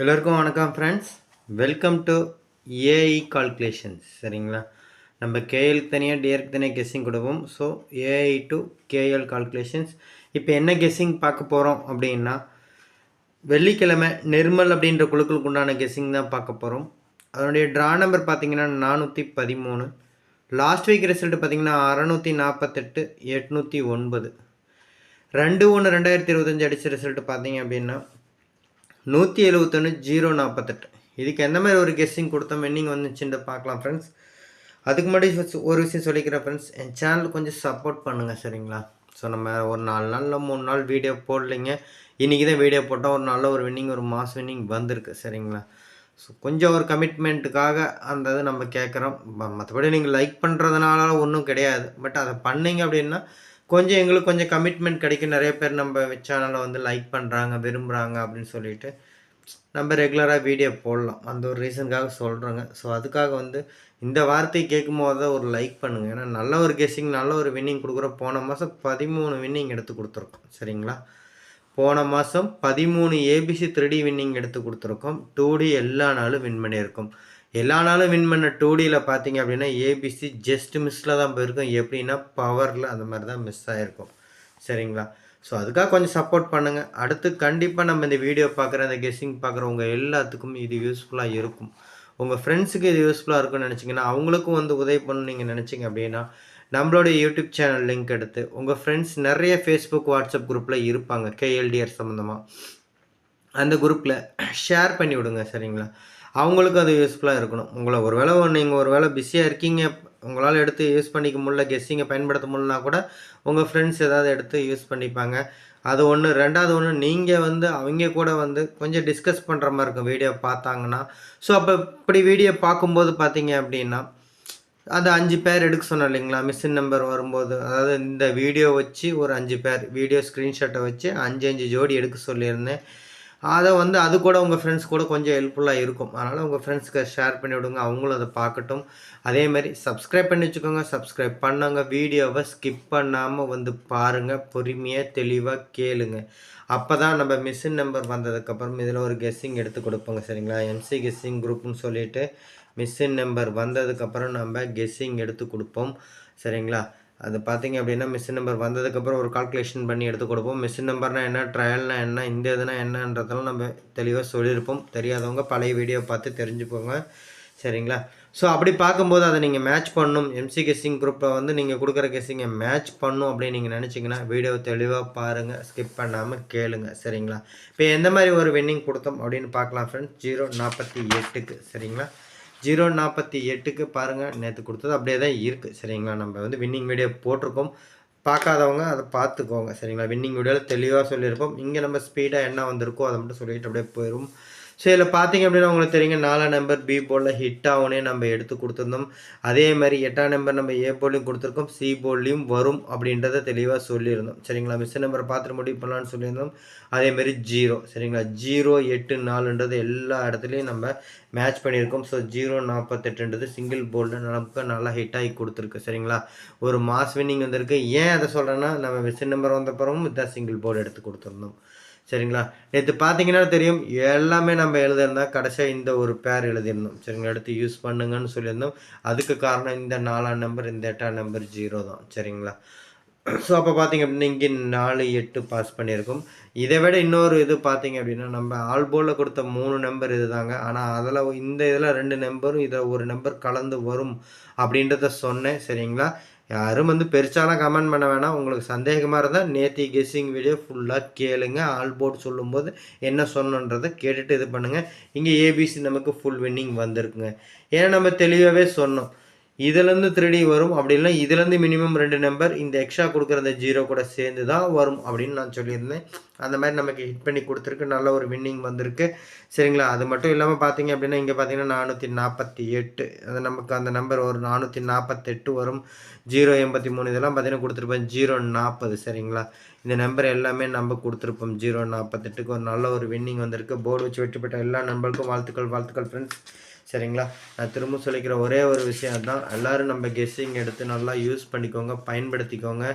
எல்லோருக்கும் வணக்கம் friends welcome to AI calculations சரிங்களா? நம்ம கேஎலுக்கு தனியாக டிஆருக்கு தனியாக கெஸ்ஸிங் கொடுப்போம். So AI to KL calculations இப்போ என்ன கெஸ்ஸிங் பார்க்க போகிறோம் அப்படின்னா வெள்ளிக்கிழமை நிர்மல் அப்படின்ற குழுக்களுக்கு உண்டான கெஸ்ஸிங் தான் பார்க்க போகிறோம் அதனுடைய ட்ரா நம்பர் பார்த்தீங்கன்னா நானூற்றி பதிமூணு. லாஸ்ட் வீக் ரிசல்ட் பார்த்தீங்கன்னா அறநூற்றி நாற்பத்தெட்டு எட்நூற்றி ஒன்பது. ரெண்டு ஒன்று ரெண்டாயிரத்தி இருபத்தஞ்சி அடித்த ரிசல்ட் பார்த்தீங்க அப்படின்னா நூற்றி எழுபத்தொன்று ஜீரோ நாற்பத்தெட்டு இதுக்கு எந்த மாதிரி ஒரு கெஸ்ஸிங் கொடுத்தோம் வென்னிங் வந்துச்சுன்னு பார்க்கலாம் ஃப்ரெண்ட்ஸ் அதுக்கு முன்னாடி ஒரு விஷயம் சொல்லிக்கிறேன் ஃப்ரெண்ட்ஸ் என் சேனல் கொஞ்சம் சப்போர்ட் பண்ணுங்கள் சரிங்களா? ஸோ நம்ம ஒரு நாலு நாளில் மூணு நாள் வீடியோ போடலைங்க. இன்றைக்கி தான் வீடியோ போட்டால் ஒரு நல்ல ஒரு வின்னிங் ஒரு மாஸ் வின்னிங் வந்திருக்கு சரிங்களா? ஸோ கொஞ்சம் ஒரு கமிட்மெண்ட்டுக்காக அந்த இது நம்ம கேட்குறோம். மற்றபடி நீங்கள் லைக் பண்ணுறதுனால ஒன்றும் கிடையாது. பட் அதை பண்ணிங்க அப்படின்னா கொஞ்சம் எங்களுக்கு கொஞ்சம் கமிட்மெண்ட் கிடைக்கும். நிறைய பேர் நம்ம சேனலை வந்து லைக் பண்ணுறாங்க விரும்புகிறாங்க அப்படின்னு சொல்லிட்டு நம்ம ரெகுலராக வீடியோ போடலாம். அந்த ஒரு ரீசனுக்காக சொல்கிறோங்க ஸோ அதுக்காக வந்து இந்த வார்த்தையை கேட்கும் போது தான் ஒரு லைக் பண்ணுங்கள் ஏன்னா நல்ல ஒரு கெஸ்ஸிங் நல்ல ஒரு வின்னிங் கொடுக்குறோம் போன மாதம் பதிமூணு வின்னிங் எடுத்து கொடுத்துருக்கோம். சரிங்களா? போன மாதம் பதிமூணு ஏபிசி த்ரீ டி வின்னிங் எடுத்து கொடுத்துருக்கோம். டூ டி எல்லா நாளும் வின் பண்ணியிருக்கோம். எல்லா நாளும் வின் பண்ண டூடியில் பார்த்தீங்க அப்படின்னா ஏபிசி ஜஸ்ட் மிஸ்ஸில் தான் போயிருக்கும். எப்படின்னா பவரில் அந்த மாதிரி தான் மிஸ் ஆகிருக்கும் சரிங்களா? ஸோ அதுக்காக கொஞ்சம் சப்போர்ட் பண்ணுங்கள் அடுத்து கண்டிப்பாக நம்ம இந்த வீடியோ பார்க்குற இந்த கெஸ்ஸிங் பார்க்குறவங்க எல்லாத்துக்கும் இது யூஸ்ஃபுல்லாக இருக்கும். உங்கள் ஃப்ரெண்ட்ஸுக்கு இது யூஸ்ஃபுல்லாக இருக்கும்னு நினச்சிங்கன்னா அவங்களுக்கும் வந்து உதவி பண்ணணும் நீங்கள் நினச்சிங்க அப்படின்னா நம்மளுடைய யூடியூப் சேனல் லிங்க் எடுத்து உங்கள் ஃப்ரெண்ட்ஸ் நிறைய ஃபேஸ்புக் வாட்ஸ்அப் குரூப்பில் இருப்பாங்க கேஎல்டிஆர் சம்மந்தமாக அந்த குரூப்பில் ஷேர் பண்ணி விடுங்க சரிங்களா? அவங்களுக்கும் அது யூஸ்ஃபுல்லாக இருக்கணும். உங்களை ஒரு வேளை நீங்கள் ஒரு வேளை பிஸியாக இருக்கீங்க உங்களால் எடுத்து யூஸ் பண்ணிக்க முடியல கெஸ்ஸிங்கை பயன்படுத்த முடியலனா கூட உங்கள் ஃப்ரெண்ட்ஸ் ஏதாவது எடுத்து யூஸ் பண்ணிப்பாங்க. அது ஒன்று ரெண்டாவது ஒன்று நீங்கள் வந்து அவங்க கூட வந்து கொஞ்சம் டிஸ்கஸ் பண்ணுற மாதிரி இருக்கும் வீடியோ பார்த்தாங்கன்னா. ஸோ அப்போ இப்படி வீடியோ பார்க்கும்போது பார்த்தீங்க அப்படின்னா அந்த அஞ்சு பேர் எடுக்க சொன்னோம் இல்லைங்களா? மிஷின் நம்பர் வரும்போது. அதாவது இந்த வீடியோ வச்சு ஒரு அஞ்சு பேர் வீடியோ ஸ்க்ரீன்ஷாட்டை வச்சு அஞ்சு அஞ்சு ஜோடி எடுக்க சொல்லியிருந்தேன். அதை வந்து அது கூட உங்கள் ஃப்ரெண்ட்ஸ் கூட கொஞ்சம் ஹெல்ப்ஃபுல்லாக இருக்கும். அதனால் உங்கள் ஃப்ரெண்ட்ஸ்க்கு ஷேர் பண்ணி விடுங்க. அவங்களும் அதை பார்க்கட்டும். அதேமாதிரி சப்ஸ்கிரைப் பண்ணி வச்சுக்கோங்க. சப்ஸ்கிரைப் பண்ணாங்க. வீடியோவை ஸ்கிப் பண்ணாமல் வந்து பாருங்கள் பொறுமையாக தெளிவாக கேளுங்க. அப்போ தான் நம்ம மிஷின் நம்பர் வந்ததுக்கப்புறம் இதில் ஒரு கெஸ்ஸிங் எடுத்து கொடுப்போங்க. சரிங்களா? எம்சி கெஸ்ஸிங் குரூப்னு சொல்லிவிட்டு மிஷின் நம்பர் வந்ததுக்கப்புறம் நம்ம கெஸ்ஸிங் எடுத்து கொடுப்போம். சரிங்களா? அது பார்த்தீங்க அப்படின்னா மிஷின் நம்பர் வந்ததுக்கப்புறம் ஒரு கால்குலேஷன் பண்ணி எடுத்து கொடுப்போம். மிஷின் நம்பர்னால் என்ன ட்ரையல்னா என்ன இந்த இதுனா என்னன்றதெல்லாம் நம்ம தெளிவாக சொல்லியிருப்போம். தெரியாதவங்க பழைய வீடியோ பார்த்து தெரிஞ்சுப்போங்க சரிங்களா? ஸோ அப்படி பார்க்கும்போது அதை நீங்கள் மேட்ச் பண்ணணும் எம்சி கெஸ்ஸிங் குரூப்பை வந்து நீங்கள் கொடுக்குற கெஸ்ஸிங்கை மேட்ச் பண்ணும் அப்படின்னு நீங்கள் நினச்சிங்கன்னா வீடியோ தெளிவாக பாருங்கள் ஸ்கிப் பண்ணாமல் கேளுங்க. சரிங்களா? இப்போ எந்த மாதிரி ஒரு வின்னிங் கொடுத்தோம் அப்படின்னு பார்க்கலாம் ஃப்ரெண்ட்ஸ் ஜீரோ நாற்பத்தி எட்டுக்கு. சரிங்களா? ஜீரோ நாற்பத்தி எட்டுக்கு பாருங்கள் நேற்று கொடுத்தது அப்படியே தான் இருக்குது சரிங்களா? நம்ம வந்து வின்னிங் வீடியோ போட்டிருக்கோம் பார்க்காதவங்க அதை பார்த்துக்கோங்க சரிங்களா? வின்னிங் வீடியோவில் தெளிவாக சொல்லியிருப்போம். இங்கே நம்ம ஸ்பீடாக என்ன வந்திருக்கோ அதை மட்டும் சொல்லிட்டு அப்படியே போயிடும் ஸோ இதில் பார்த்தீங்க அப்படின்னா உங்களுக்கு தெரியுங்க நாலாம் நம்பர் பி போர்டில் ஹிட் ஆகுனே நம்ம எடுத்து கொடுத்துருந்தோம். அதே மாதிரி எட்டாம் நம்பர் நம்ம ஏ போர்ட்லையும் கொடுத்துருக்கோம் சி போர்ட்லேயும் வரும் அப்படின்றத தெளிவாக சொல்லியிருந்தோம். சரிங்களா மிஸ் நம்பரை பார்த்துட்டு முடிவு பண்ணலான்னு சொல்லியிருந்தோம். அதேமாரி ஜீரோ சரிங்களா? ஜீரோ எட்டு நாலுன்றது எல்லா இடத்துலையும் நம்ம மேட்ச் பண்ணியிருக்கோம். ஸோ ஜீரோ நாற்பத்தெட்டுன்றது சிங்கிள் போல்டு நமக்கு நல்லா ஹிட் ஆகி கொடுத்துருக்கு சரிங்களா? ஒரு மாஸ் வின்னிங் வந்திருக்கு. ஏன் அதை சொல்கிறேன்னா நம்ம மிஸ் நம்பர் வந்த பிறகும் இதான் சிங்கிள் போர்டு எடுத்து கொடுத்துருந்தோம். சரிங்களா? நேற்று பார்த்தீங்கன்னா தெரியும் எல்லாமே நம்ம எழுதியிருந்தா கடைசியாக இந்த ஒரு பேர் எழுதியிருந்தோம். சரிங்களா? எடுத்து யூஸ் பண்ணுங்கன்னு சொல்லியிருந்தோம். அதுக்கு காரணம் இந்த நாலாம் நம்பர் இந்த எட்டாம் நம்பர் ஜீரோ தான். சரிங்களா? ஸோ அப்போ பார்த்தீங்க அப்படின்னா இங்கே நாலு எட்டு பாஸ் பண்ணியிருக்கோம். இதை விட இன்னொரு இது பார்த்தீங்க அப்படின்னா நம்ம ஆல்போவில் கொடுத்த மூணு நம்பர் இது தாங்க ஆனால் அதில் இந்த இதில் ரெண்டு நம்பரும் இதில் ஒரு நம்பர் கலந்து வரும் அப்படின்றத சொன்னேன். சரிங்களா? யாரும் வந்து பெருசாலாம் கமெண்ட் பண்ண வேணாம். உங்களுக்கு சந்தேகமாக இருந்தால் நேத்தி கெஸ்ஸிங் வீடியோ ஃபுல்லாக கேளுங்க. ஆல் போர்டு சொல்லும்போது என்ன சொன்னன்றதை கேட்டுட்டு இது பண்ணுங்கள் இங்கே ஏபிசி நமக்கு ஃபுல் வின்னிங் வந்திருக்குங்க. ஏன்னா நம்ம தெளிவாகவே சொன்னோம். இதுலேருந்து த்ரீ வரும் அப்படி இல்லை இதுலேருந்து மினிமம் ரெண்டு நம்பர் இந்த எக்ஸ்ட்ரா கொடுக்குற அந்த ஜீரோ கூட சேர்ந்து தான் வரும் அப்படின்னு நான் சொல்லியிருந்தேன். அந்த மாதிரி நமக்கு ஹிட் பண்ணி கொடுத்துருக்கு. நல்ல ஒரு வின்னிங் வந்திருக்கு. சரிங்களா? அது மட்டும் இல்லாமல் பார்த்தீங்க அப்படின்னா இங்கே பார்த்தீங்கன்னா நானூற்றி நாற்பத்தி எட்டு. அது நமக்கு அந்த நம்பர் ஒரு நானூற்றி நாற்பத்தெட்டு வரும். ஜீரோ எண்பத்தி மூணு இதெல்லாம் பார்த்தீங்கன்னா கொடுத்துருப்போம் ஜீரோ நாற்பது சரிங்களா? இந்த நம்பர் எல்லாமே நம்ம கொடுத்துருப்போம். ஜீரோ நாற்பத்தெட்டுக்கு ஒரு நல்ல ஒரு வின்னிங் வந்திருக்கு. போர்டு வச்சு வெற்றி பெற்ற எல்லா நம்பருக்கும் வாழ்த்துக்கள் வாழ்த்துக்கள் ஃப்ரெண்ட்ஸ் சரிங்களா? நான் திரும்ப சொல்லிக்கிற ஒரே ஒரு விஷயம் தான் எல்லோரும் நம்ம கெஸ்ஸிங் எடுத்து நல்லா யூஸ் பண்ணிக்கோங்க பயன்படுத்திக்கோங்க.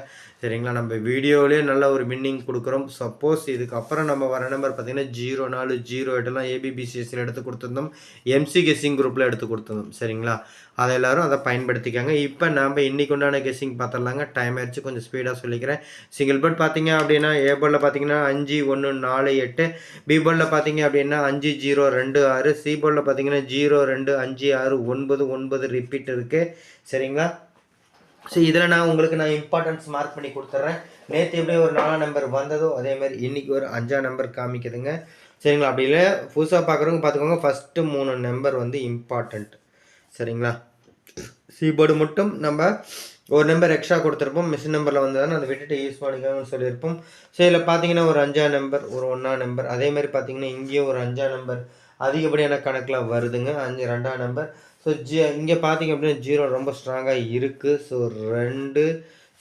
சரிங்களா? நம்ம வீடியோவிலே நல்ல ஒரு வின்னிங் கொடுக்குறோம். சப்போஸ் இதுக்கப்புறம் நம்ம வர நம்பர் பார்த்திங்கன்னா ஜீரோ நாலு ஜீரோ எட்டுலாம் ஏபிபிசிஎஸ்சியில் எடுத்து கொடுத்துருந்தோம். எம்சி கெஸ்ஸிங் குரூப்பில் எடுத்து கொடுத்துருந்தோம். சரிங்களா? அதை எல்லோரும் அதை பயன்படுத்திக்காங்க. இப்போ நம்ம இன்றைக்கு உண்டான கெஸ்ஸிங் பார்த்துடலாங்க டைம் ஆயிடுச்சு. கொஞ்சம் ஸ்பீடாக சொல்லிக்கிறேன். சிங்கிள் போர்ட் பார்த்தீங்க அப்படின்னா ஏ பார்த்தீங்கன்னா அஞ்சு ஒன்று நாலு எட்டு. பி போர்டில் பார்த்தீங்க அப்படின்னா அஞ்சு ஜீரோ ரெண்டு ஆறு. சிபோர்டில் பார்த்தீங்கன்னா ஜீரோ ரெண்டு அஞ்சு ஆறு ஒன்பது ஒன்பது ரிப்பீட் இருக்குது சரிங்களா? ஸோ இதில் நான் உங்களுக்கு நான் இம்பார்ட்டன்ஸ் மார்க் பண்ணி கொடுத்துட்றேன் நேற்று எப்படி ஒரு நாலாம் நம்பர் வந்ததோ அதேமாதிரி இன்றைக்கி ஒரு அஞ்சாம் நம்பர் காமிக்குதுங்க. சரிங்களா? அப்படி இல்லை புதுசாக பார்க்குறவங்க பார்த்துக்கோங்க ஃபஸ்ட்டு மூணு நம்பர் வந்து இம்பார்ட்டண்ட் சரிங்களா? சீபோர்டு மட்டும் நம்ம ஒரு நம்பர் எக்ஸ்ட்ரா கொடுத்துருப்போம். மிஷின் நம்பரில் வந்ததுன்னு அதை விட்டுட்டு யூஸ் பண்ணிக்கோங்கன்னு சொல்லியிருப்போம். ஸோ இதில் பார்த்தீங்கன்னா ஒரு அஞ்சாம் நம்பர் ஒரு ஒன்றா நம்பர் அதேமாதிரி பார்த்தீங்கன்னா இங்கேயும் ஒரு அஞ்சாம் நம்பர் அதிகப்படியான கணக்கில் வருதுங்க. அஞ்சு ரெண்டாம் நம்பர் ஸோ ஜி இங்கே பார்த்தீங்க அப்படின்னா ஜீரோ ரொம்ப ஸ்ட்ராங்காக இருக்குது ஸோ ரெண்டு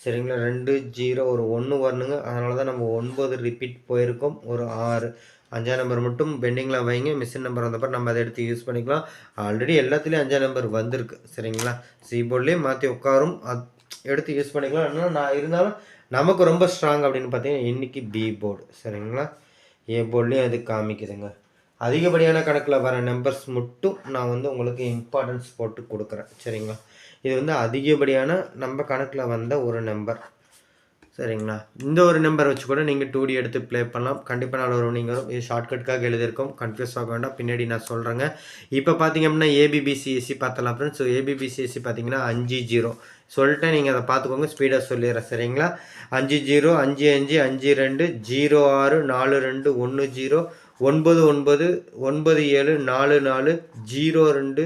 சரிங்களா? ரெண்டு ஜீரோ ஒரு ஒன்று வரணுங்க. அதனால தான் நம்ம ஒன்பது ரிப்பீட் போயிருக்கோம். ஒரு ஆறு. அஞ்சாம் நம்பர் மட்டும் பெண்டிங்கில் வைங்க மிஷின் நம்பர் வந்தப்போ நம்ம அதை எடுத்து யூஸ் பண்ணிக்கலாம். ஆல்ரெடி எல்லாத்துலேயும் அஞ்சாம் நம்பர் வந்திருக்கு சரிங்களா? சி போர்ட்லேயே மாற்றி உட்காரும் எடுத்து யூஸ் பண்ணிக்கலாம். ஆனால் நான் இருந்தாலும் நமக்கு ரொம்ப ஸ்ட்ராங் அப்படின்னு பார்த்தீங்கன்னா இன்றைக்கி பி போர்டு சரிங்களா? ஏ போர்ட்லேயும் அது காமிக்குதுங்க. அதிகப்படியான கணக்கில் வர நம்பர்ஸ் மட்டும் நான் வந்து உங்களுக்கு இம்பார்ட்டன்ஸ் போட்டு கொடுக்குறேன் சரிங்களா? இது வந்து அதிகப்படியான நம்ம கணக்கில் வந்த ஒரு நம்பர் சரிங்களா? இந்த ஒரு நம்பர் வச்சு கூட நீங்கள் டூ டி எடுத்து ப்ளே பண்ணலாம். கண்டிப்பாக நாலு ஒரு நீங்கள் இது ஷார்ட்கட்காக எழுதியிருக்கோம். கன்ஃபியூஸ் ஆக வேண்டாம். பின்னாடி நான் சொல்கிறேங்க இப்போ பார்த்தீங்க அப்படின்னா ஏபிபிசிஎஸ்சி பார்த்தலாம் ஃப்ரெண்ட்ஸ் ஸோ ஏபிபிசிஎஸ்சி பார்த்தீங்கன்னா அஞ்சு ஜீரோ. சொல்லிட்டேன். நீங்கள் அதை பார்த்துக்கோங்க. ஸ்பீடாக சொல்லிடுறேன். சரிங்களா? அஞ்சு ஜீரோ அஞ்சு அஞ்சு அஞ்சு ரெண்டு ஜீரோ ஆறு நாலு ரெண்டு ஒன்று ஜீரோ ஒன்பது ஒன்பது ஒன்பது ஏழு நாலு நாலு ஜீரோ ரெண்டு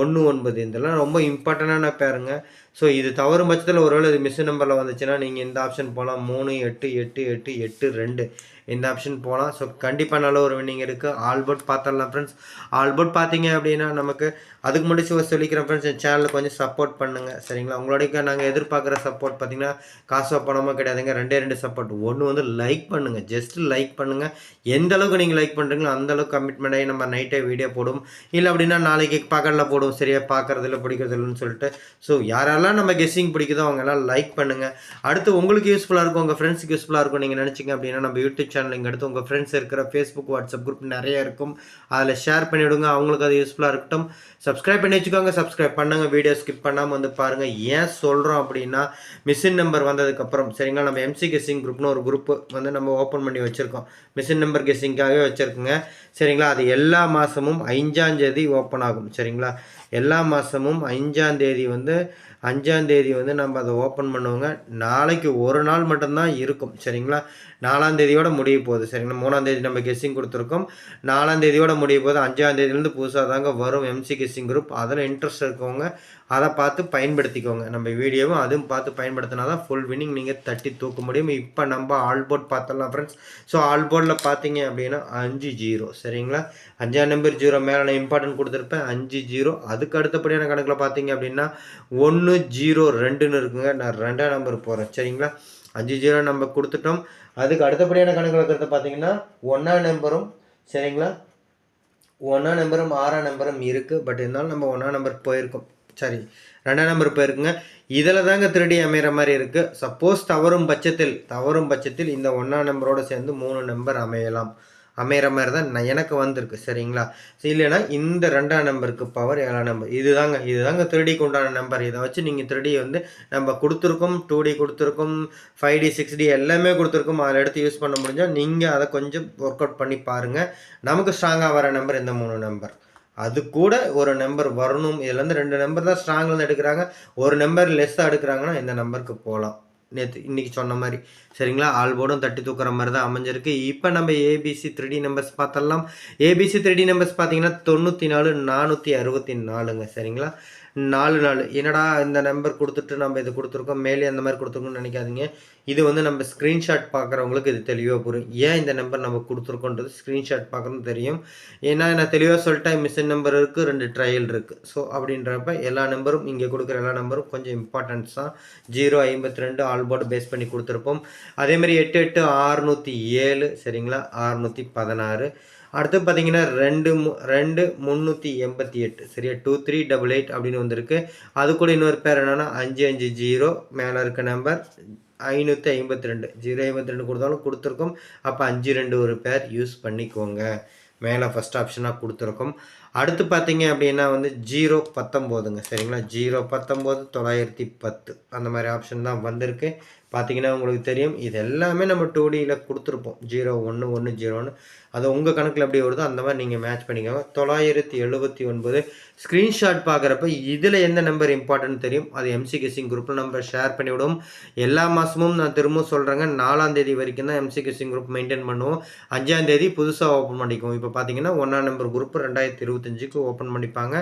ஒன்று ஒன்பது. இதெல்லாம் ரொம்ப இம்பார்ட்டண்டான பேருங்க. ஸோ இது தவறும் பட்சத்தில் ஒருவேளை இது மிஸ் நம்பரில் வந்துச்சுன்னா நீங்கள் இந்த ஆப்ஷன் போகலாம் மூணு எட்டு எட்டு எட்டு எட்டு ரெண்டு. இந்த ஆப்ஷன் போகலாம் ஸோ கண்டிப்பாக நல்ல ஒரு வின்னிங் இருக்குது ஆல்போர்ட் பார்த்துடலாம் ஃப்ரெண்ட்ஸ் ஆல்போர்ட் பார்த்தீங்க அப்படின்னா நமக்கு அதுக்கு முன்னாடி சொல்லிக்கிறேன் ஃப்ரெண்ட்ஸ் என் சேனலில் கொஞ்சம் சப்போர்ட் பண்ணுங்கள் சரிங்களா? உங்களுடைய நாங்கள் எதிர்பார்க்குற சப்போர்ட் பார்த்தீங்கன்னா காசோ பணமோ கிடையாதுங்க. ரெண்டே ரெண்டு சப்போர்ட் ஒன்று வந்து லைக் பண்ணுங்கள் ஜஸ்ட் லைக் பண்ணுங்கள் எந்த அளவுக்கு நீங்கள் லைக் பண்ணுறீங்களோ அந்தளவுக்கு கமிட்மெண்ட் ஆகி நம்ம நைட்டே வீடியோ போடும். இல்லை அப்படின்னா நாளைக்கு பகலில் போடும். சரியாக பார்க்குறதில்ல பிடிக்கிறதில்லன்னு சொல்லிட்டு. ஸோ யாரெல்லாம் நம்ம கெஸ்ஸிங் பிடிக்குதோ அவங்கெல்லாம் லைக் பண்ணுங்கள் அடுத்து உங்களுக்கு யூஸ்ஃபுல்லாக இருக்கும் உங்கள் ஃப்ரெண்ட்ஸுக்கு யூஸ்ஃபுல்லாக இருக்கும் நீங்கள் நினச்சிங்க அப்படின்னா நம்ம யூடியூப் சேனல் இங்கே அடுத்து உங்கள் ஃப்ரெண்ட்ஸ் இருக்கிற ஃபேஸ்புக் வாட்ஸ்அப் குரூப் நிறைய இருக்கும். அதில் ஷேர் பண்ணிவிடுங்க. அவங்களுக்கு அது யூஸ்ஃபுல்லாக இருக்கட்டும். சப்ஸ்கிரைப் பண்ணி வச்சுக்கோங்க. சப்ஸ்கிரைப் பண்ணுங்க. வீடியோ ஸ்கிப் பண்ணாமல் வந்து பாருங்கள் ஏன் சொல்கிறோம் அப்படின்னா மிஷின் நம்பர் வந்ததுக்கப்புறம் சரிங்களா? நம்ம எம்சி கெஸ்ஸிங் குரூப்னு ஒரு குரூப் வந்து நம்ம ஓப்பன் பண்ணி வச்சுருக்கோம். மிஷின் நம்பர் கெஸ்ஸிங்காகவே வச்சுருக்குங்க. சரிங்களா? அது எல்லா மாதமும் ஐந்தாந்தேதி ஓப்பன் ஆகும். சரிங்களா? எல்லா மாதமும் அஞ்சாந்தேதி வந்து அஞ்சாந்தேதி வந்து நம்ம அதை ஓப்பன் பண்ணுவோங்க. நாளைக்கு ஒரு நாள் மட்டும்தான் இருக்கும். சரிங்களா? நாலாந்தேதியோட முடிய போகுது. சரிங்களா? மூணாந்தேதி நம்ம கெஸ்ஸிங் கொடுத்துருக்கோம். நாலாந்தேதியோட முடிய போகுது. அஞ்சாந்தேதியிலேருந்து புதுசாக தாங்க வரும் எம்சி கெஸ்ஸிங் குரூப் அதில் இன்ட்ரெஸ்ட் இருக்கவங்க அதை பார்த்து பயன்படுத்திக்கோங்க. நம்ம வீடியோவும் அதுவும் பார்த்து பயன்படுத்தினா தான் ஃபுல் வின்னிங் நீங்கள் தட்டி தூக்க முடியும். இப்போ நம்ம ஆல் போர்ட் பார்த்துடலாம் ஃப்ரெண்ட்ஸ் ஸோ ஆல் போர்டில் பார்த்தீங்க அப்படின்னா அஞ்சு ஜீரோ. சரிங்களா? அஞ்சாம் நம்பர் ஜீரோ மேலே நான் இம்பார்ட்டன்ட் கொடுத்துருப்பேன். அஞ்சு ஜீரோ. அதுக்கு அடுத்தபடியான கணக்கில் பார்த்தீங்க அப்படின்னா ஒன்று ஜீரோ ரெண்டுன்னு இருக்குங்க. நான் ரெண்டாம் நம்பர் போகிறேன் சரிங்களா? அஞ்சு ஜீரோ நம்ம கொடுத்துட்டோம். அதுக்கு அடுத்தபடியான கணக்கில் இருக்கிறத பார்த்தீங்கன்னா ஒன்றாம் நம்பரும் சரிங்களா? ஒன்றாம் நம்பரும் ஆறாம் நம்பரும் இருக்குது பட் இருந்தாலும் நம்ம ஒன்றாம் நம்பர் போயிருக்கோம். சரி ரெண்டாம் நம்பர் போயிருக்குங்க. இதில் தாங்க திருடி அமைகிற மாதிரி இருக்குது சப்போஸ் தவறும் பட்சத்தில் தவறும் பட்சத்தில் இந்த ஒன்றாம் நம்பரோடு சேர்ந்து மூணு நம்பர் அமையலாம். அமைகிற மாதிரி தான் நான் எனக்கு வந்திருக்கு சரிங்களா? இல்லைன்னா இந்த ரெண்டாம் நம்பருக்கு பவர் ஏழாம் நம்பர் இதுதாங்க இதுதாங்க திருடிக்கு உண்டான நம்பர் இதை வச்சு நீங்கள் திருடி வந்து நம்ம கொடுத்துருக்கோம் டூ டி கொடுத்துருக்கோம் ஃபைவ் டி சிக்ஸ் டி எல்லாமே கொடுத்துருக்கோம் அதில் எடுத்து யூஸ் பண்ண முடிஞ்சால் நீங்கள் அதை கொஞ்சம் ஒர்க் அவுட் பண்ணி பாருங்கள் நமக்கு ஸ்ட்ராங்காக வர நம்பர் இந்த மூணு நம்பர் அது கூட ஒரு நம்பர் வரணும். இதுலேருந்து ரெண்டு நம்பர் தான் ஸ்ட்ராங்லேருந்து எடுக்கிறாங்க. ஒரு நம்பர் லெஸ்ஸாக எடுக்கிறாங்கன்னா இந்த நம்பருக்கு போகலாம் நேற்று இன்றைக்கி சொன்ன மாதிரி. சரிங்களா? ஆல்போர்டும் தட்டி தூக்குற மாதிரி தான் அமைஞ்சிருக்கு. இப்போ நம்ம ஏபிசி த்ரீ நம்பர்ஸ் பார்த்தலாம் ஏபிசி த்ரீ நம்பர்ஸ் பார்த்தீங்கன்னா தொண்ணூற்றி நாலு நானூற்றி அறுபத்தி நாலுங்க. சரிங்களா? நாலு நாலு. என்னடா இந்த நம்பர் கொடுத்துட்டு நம்ம இது கொடுத்துருக்கோம்? மேலே அந்த மாதிரி கொடுத்துருக்கோம்னு நினைக்காதீங்க. இது வந்து நம்ம ஸ்க்ரீன்ஷாட் பார்க்குறவங்களுக்கு இது தெளிவாக புரியும். ஏன் இந்த நம்பர் நம்ம கொடுத்துருக்கோன்றது ஸ்க்ரீன்ஷாட் பார்க்கணும் தெரியும். ஏன்னா நான் தெளிவாக சொல்லிட்டேன் மிஷின் நம்பர் இருக்குது ரெண்டு ட்ரையல் இருக்குது ஸோ அப்படின்றப்ப எல்லா நம்பரும் இங்கே கொடுக்குற எல்லா நம்பரும் கொஞ்சம் இம்பார்ட்டன்ஸ் தான். ஜீரோ ஐம்பத்தி ரெண்டு ஆல்போர்டு பேஸ் பண்ணி கொடுத்துருப்போம். அதேமாதிரி எட்டு எட்டு ஆறுநூற்றி ஏழு சரிங்களா? ஆறுநூற்றி பதினாறு. அடுத்து பார்த்தீங்கன்னா ரெண்டு மு ரெண்டு முந்நூற்றி எண்பத்தி எட்டு சரியா? டூ த்ரீ டபுள் எயிட் அப்படின்னு வந்திருக்கு. அது கூட இன்னொரு பேர் என்னென்னா அஞ்சு அஞ்சு ஜீரோ மேலே இருக்க நம்பர் ஐநூற்றி ஐம்பத்தி ரெண்டு. ஜீரோ ஐம்பத்தி ரெண்டு கொடுத்தாலும் கொடுத்துருக்கோம். அப்போ அஞ்சு ரெண்டு ஒரு பேர் யூஸ் பண்ணிக்கோங்க. மேலே ஃபஸ்ட் ஆப்ஷனாக கொடுத்துருக்கோம். அடுத்து பார்த்தீங்க அப்படின்னா வந்து ஜீரோ பத்தொம்போதுங்க சரிங்களா? ஜீரோ பத்தொம்போது தொள்ளாயிரத்தி பத்து. அந்த மாதிரி ஆப்ஷன் தான் வந்திருக்கு. பார்த்தீங்கன்னா உங்களுக்கு தெரியும் இது எல்லாமே நம்ம டூ டியில் கொடுத்துருப்போம். ஜீரோ ஒன்று ஒன்று ஜீரோன்னு அது உங்கள் கணக்கில் எப்படி வருதோ அந்த மாதிரி நீங்கள் மேட்ச் பண்ணிக்கோங்க. தொள்ளாயிரத்தி எழுபத்தி ஒன்பது ஸ்க்ரீன்ஷாட் பார்க்குறப்ப இதில் எந்த நம்பர் இம்பார்ட்டன்ட் தெரியும்? அது எம்சி கிசிங் குரூப்பில் நம்ம ஷேர் பண்ணிவிடுவோம். எல்லா மாதமும் நான் திரும்பவும் சொல்கிறேங்க நாலாம் தேதி வரைக்கும் தான் எம்சி கிசிங் குரூப் மெயின்டைன் பண்ணுவோம். அஞ்சாம் தேதி புதுசாக ஓப்பன் பண்ணிக்குவோம். இப்போ பார்த்தீங்கன்னா ஒன்றாம் நம்பர் குரூப் ரெண்டாயிரத்தி இருபத்தஞ்சுக்கு ஓப்பன் பண்ணிப்பாங்க.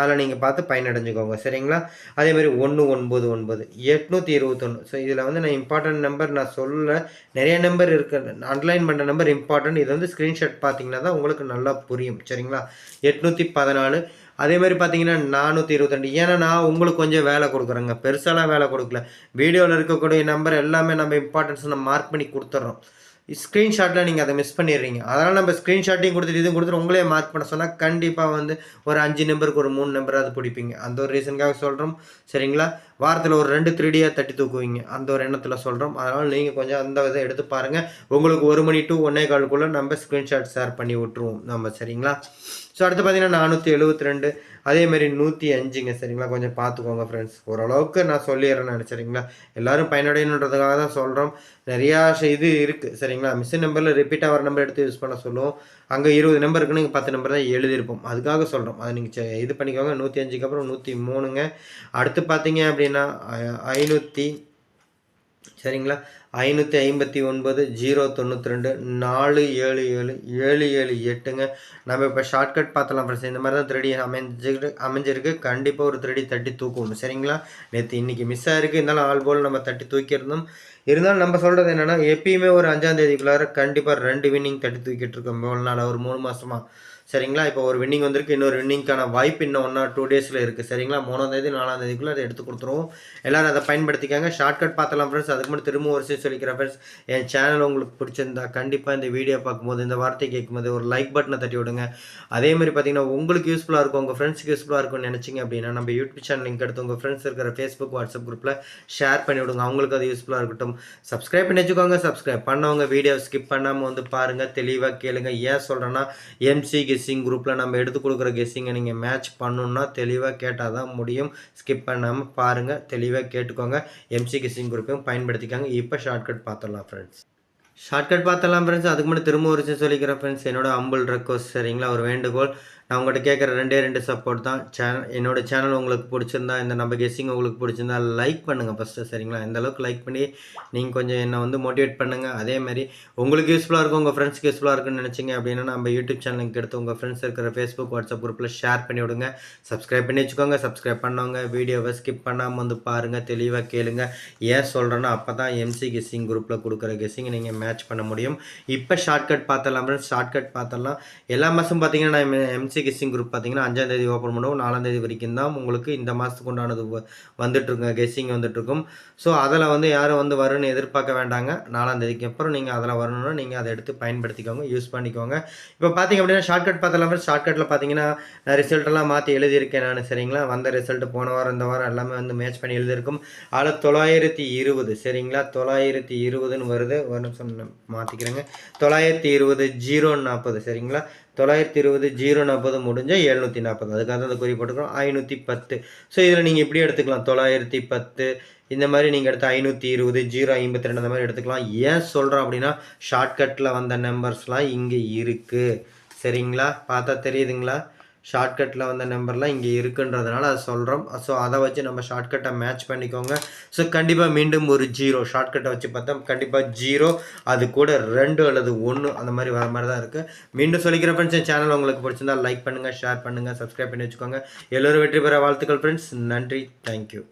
அதில் நீங்கள் பார்த்து பயனடைஞ்சுக்கோங்க. சரிங்களா? அதேமாதிரி ஒன்று ஒன்பது ஒன்பது. எட்நூற்றி இருபத்தொன்று ஸோ இதில் வந்து நான் இம்பார்ட்டன்ட் நம்பர் நான் சொல்ல நிறைய நம்பர் இருக்கு. அன்லைன் பண்ணுற நம்பர் இம்பார்ட்டன்ட் இது வந்து ஸ்க்ரீன்ஷாட் பார்த்தீங்கன்னா தான் உங்களுக்கு நல்லா புரியும். சரிங்களா? எட்நூற்றி பதினாலு. அதே மாதிரி பார்த்தீங்கன்னா நானூற்றி இருபத்தெண்டு ஏன்னா நான் உங்களுக்கு கொஞ்சம் வேலை கொடுக்குறேங்க. பெருசாலாம் வேலை கொடுக்கல. வீடியோவில் இருக்கக்கூடிய நம்பர் எல்லாமே நம்ம இம்பார்ட்டன்ஸ் நம்ம மார்க் பண்ணி கொடுத்துட்றோம் ஸ்க்ரீன்ஷாட்டில் நீங்கள் அதை மிஸ் பண்ணிடுறீங்க. அதனால் நம்ம ஸ்க்ரீன்ஷாட்டையும் கொடுத்துட்டு இதுவும் கொடுத்துட்டு உங்களே மார்க் பண்ண சொன்னால் கண்டிப்பாக வந்து ஒரு அஞ்சு நம்பருக்கு ஒரு மூணு நம்பர் அது பிடிப்பீங்க. அந்த ஒரு ரீசனுக்காக சொல்கிறோம் சரிங்களா? வாரத்தில் ஒரு ரெண்டு த்ரீடியாக தட்டி தூக்குவீங்க. அந்த ஒரு எண்ணத்தில் சொல்கிறோம் அதனால் நீங்கள் கொஞ்சம் அந்த இதை எடுத்து பாருங்கள் உங்களுக்கு ஒரு மணி டூ ஒன்றே காலுக்குள்ளே நம்ம ஸ்க்ரீன்ஷாட் ஷேர் பண்ணி விட்ருவோம் நம்ம சரிங்களா? ஸோ அடுத்து பார்த்தீங்கன்னா நானூற்றி எழுபத்தி ரெண்டு அதேமாரி நூற்றி அஞ்சுங்க. சரிங்களா? கொஞ்சம் பார்த்துக்கோங்க ஃப்ரெண்ட்ஸ் ஓரளவுக்கு நான் சொல்லிடுறேன் நான் சரிங்களா எல்லோரும் பயனடையணுன்றதுக்காக தான் சொல்கிறோம் நிறையா இது இருக்குது சரிங்களா? மிஷின் நம்பரில் ரிப்பீட் ஆகிற நம்பர் எடுத்து யூஸ் பண்ண சொல்லுவோம். அங்கே இருபது நம்பர் இருக்குன்னு நீங்கள் பத்து நம்பர் தான் எழுதியிருப்போம். அதுக்காக சொல்கிறோம் அதை நீங்கள் இது பண்ணிக்கோங்க. நூற்றி அஞ்சுக்கு அப்புறம் நூற்றி மூணுங்க. அடுத்து பார்த்தீங்க அப்படின்னா ஐநூற்றி சரிங்களா? ஐநூற்றி ஐம்பத்தி ஒன்பது ஜீரோ தொண்ணூற்றி ரெண்டு நாலு ஏழு ஏழு ஏழு ஏழு எட்டுங்க. நம்ம இப்போ ஷார்ட்கட் பார்த்தலாம் ஃப்ரெண்ட்ஸ் இந்த மாதிரி தான் த்ரெடி அமைஞ்சிருக்கு அமைஞ்சிருக்கு. கண்டிப்பாக ஒரு த்ரெடி தட்டி தூக்குவோம் சரிங்களா? நேற்று இன்றைக்கி மிஸ் ஆகிருக்கு இருந்தாலும் ஆள் போல் நம்ம தட்டி தூக்கியிருந்தோம் இருந்தாலும் நம்ம சொல்கிறது என்னென்னா எப்பயுமே ஒரு அஞ்சாம் தேதிக்குள்ளார கண்டிப்பாக ரெண்டு வின்னிங் தட்டி தூக்கிட்டு இருக்கோம். எவ்வளோ நாள் ஒரு மூணு மாதமாக சரிங்களா? இப்போ ஒரு வின்னிங் வந்திருக்கு இன்னொரு வின்னிங்க்கான வாய்ப்பு இன்னும் ஒன்றா டூ டேஸில் இருக்குது சரிங்களா? மூணாம் தேதி நாலாம் தேதிக்குள்ளே அதை எடுத்து கொடுத்துருவோம். எல்லோரும் அதை பயன்படுத்திக்காங்க. ஷார்ட்கட் பார்த்தலாம் ஃப்ரெண்ட்ஸ் அதுக்கு மட்டும் திரும்ப ஒரு விஷயம் சொல்லிக்கிறேன் ஃப்ரெண்ட்ஸ் என் சேனல் உங்களுக்கு பிடிச்சிருந்தா கண்டிப்பாக இந்த வீடியோ பார்க்கும்போது இந்த வார்த்தை கேட்கும்போது ஒரு லைக் பட்டனை தட்டி விடுங்க. அதே மாதிரி பார்த்தீங்கன்னா உங்களுக்கு யூஸ்ஃபுல்லாக இருக்கும் உங்கள் ஃப்ரெண்ட்ஸுக்கு யூஸ்ஃபுல்லாக இருக்கும்னு நினச்சிங்க அப்படின்னா நம்ம யூடியூப் சேனல் லிங்க் எடுத்து உங்கள் ஃப்ரெண்ட்ஸ் இருக்கிற ஃபேஸ்புக் வாட்ஸ்அப் குரூப்பில் ஷேர் பண்ணி விடுங்க. அவங்களுக்கு அது யூஸ்ஃபுல்லாக இருக்கட்டும். சப்ஸ்கிரைப் பண்ணி வச்சுக்கோங்க. சப்ஸ்கிரைப் பண்ணவங்க வீடியோ ஸ்கிப் பண்ணாமல் வந்து பாருங்கள் தெளிவாக கேளுங்க. ஏன் சொல்கிறேன்னா எம்சி கெஸ்ஸிங் குரூப்பில் நம்ம எடுத்து கொடுக்குற கெஸ்ஸிங்கை நீங்கள் மேட்ச் பண்ணணுன்னா தெளிவாக கேட்டால் தான் முடியும். ஸ்கிப் பண்ணாமல் பாருங்கள் தெளிவாக கேட்டுக்கோங்க. எம்சி கெஸ்ஸிங் குரூப்பையும் பயன்படுத்திக்காங்க. இப்போ ஷார்ட்கட் பார்த்துடலாம் ஃப்ரெண்ட்ஸ் ஷார்ட்கட் பார்த்தலாம் ஃப்ரெண்ட்ஸ் அதுக்கு மட்டும் திரும்ப ஒரு சொல்லிக்கிறேன் ஃப்ரெண்ட்ஸ் என்னோட அம்புல் ரெக்வஸ்ட் சரிங்களா? ஒரு வேண்டுகோள். நான் உங்கள்கிட்ட கேட்குற ரெண்டே ரெண்டு சப்போர்ட் தான். சேனல் என்னோடய சேனல் உங்களுக்கு பிடிச்சிருந்தா இந்த நம்ம கெஸ்ஸிங் உங்களுக்கு பிடிச்சிருந்தா லைக் பண்ணுங்கள் ஃபஸ்ட்டு சரிங்களா? இந்த அளவுக்கு லைக் பண்ணி நீங்கள் கொஞ்சம் என்னை வந்து மோட்டிவேட் பண்ணுங்கள் அதேமாதிரி உங்களுக்கு யூஸ்ஃபுல்லாக இருக்கும் உங்கள் ஃப்ரெண்ட்ஸ்க்கு யூஸ்ஃபுல்லாக இருக்குன்னு நினச்சிங்க அப்படின்னா நம்ம யூடியூப் சேனலுக்கு எடுத்து உங்கள் ஃப்ரெண்ட்ஸ் இருக்கிற ஃபேஸ்புக் வாட்ஸ்அப் குரூப்பில் ஷேர் பண்ணி விடுங்க. சப்ஸ்கிரைப் பண்ணி வச்சுக்கோங்க. சப்ஸ்கிரைப் பண்ணவங்க வீடியோவை ஸ்கிப் பண்ணாமல் வந்து பாருங்கள் தெளிவாக கேளுங்க. ஏன் சொல்கிறேன்னா அப்போ தான் எம்சி கெஸ்ஸிங் குரூப்பில் கொடுக்குற கெஸ்ஸிங் நீங்கள் மேட்ச் பண்ண முடியும். இப்போ ஷார்ட்கட் பார்த்தலாம் ஷார்ட்கட் பார்த்தலாம் எல்லா மாதம் பார்த்தீங்கன்னா நான் எம்சி கெஸ்ஸிங் குரூப் பார்த்தீங்கன்னா அஞ்சாந்தேதி ஓப்பன் பண்ணுவோம். நாலாந்தேதி வரைக்கும் தான் உங்களுக்கு இந்த மாதத்துக்கு உண்டானது வந்துட்டுருக்குங்க. கெஸ்ஸிங் வந்துட்டுருக்கும். ஸோ அதில் வந்து யாரும் வந்து வரும்னு எதிர்பார்க்க வேண்டாங்க. நாலாந்தேதிக்கு அப்புறம் நீங்கள் அதில் வரணும்னா நீங்கள் அதை எடுத்து பயன்படுத்திக்கோங்க. யூஸ் பண்ணிக்கோங்க. இப்போ பார்த்தீங்க அப்படின்னா ஷார்ட்கட் பார்த்தாலும் ஷார்ட்கட்டில் பார்த்தீங்கன்னா நான் ரிசல்ட்டெல்லாம் மாற்றி எழுதியிருக்கேன் நான். சரிங்களா? வந்த ரிசல்ட் போன வாரம் இந்த வாரம் எல்லாமே வந்து மேட்ச் பண்ணி எழுதியிருக்கும். அதில் தொள்ளாயிரத்தி இருபது. சரிங்களா? தொள்ளாயிரத்தி இருபதுன்னு வருது. ஒரு நிமிஷம் மாற்றிக்கிறேங்க தொள்ளாயிரத்தி இருபது ஜீரோ நாற்பது. சரிங்களா? தொள்ளாயிரத்தி இருபது ஜீரோ நாற்பது முடிஞ்சால் எழுநூற்றி நாற்பது. அதுக்காக தான் அந்த குறி போட்டுக்கிறோம். ஐநூற்றி பத்து. ஸோ இதில் நீங்கள் இப்படி எடுத்துக்கலாம். தொள்ளாயிரத்தி பத்து. இந்த மாதிரி நீங்கள் எடுத்து ஐநூற்றி இருபது ஜீரோ ஐம்பத்தி ரெண்டு அந்த மாதிரி எடுத்துக்கலாம். ஏன் சொல்கிறோம் அப்படின்னா ஷார்ட்கட்டில் வந்த நம்பர்ஸ்லாம் இங்கே இருக்குது சரிங்களா? பார்த்தா தெரியுதுங்களா? ஷார்ட்கட்டில் வந்த நம்பர்லாம் இங்கே இருக்குன்றதுனால அதை சொல்கிறோம் ஸோ அதை வச்சு நம்ம ஷார்ட்கட்டை மேட்ச் பண்ணிக்கோங்க. ஸோ கண்டிப்பாக மீண்டும் ஒரு ஜீரோ ஷார்ட்கட்டை வச்சு பார்த்தா கண்டிப்பாக ஜீரோ அது கூட ரெண்டு அல்லது ஒன்று அந்த மாதிரி வர மாதிரி தான் இருக்குது மீண்டும் சொல்லிக்கிற ஃப்ரெண்ட்ஸ் சேனல் உங்களுக்கு பிடிச்சிருந்தா லைக் பண்ணுங்கள் ஷேர் பண்ணுங்கள் சப்ஸ்கிரைப் பண்ணி வச்சுக்கோங்க. எல்லோரும் வெற்றி பெற வாழ்த்துக்கள் ஃப்ரெண்ட்ஸ் நன்றி. தேங்க்யூ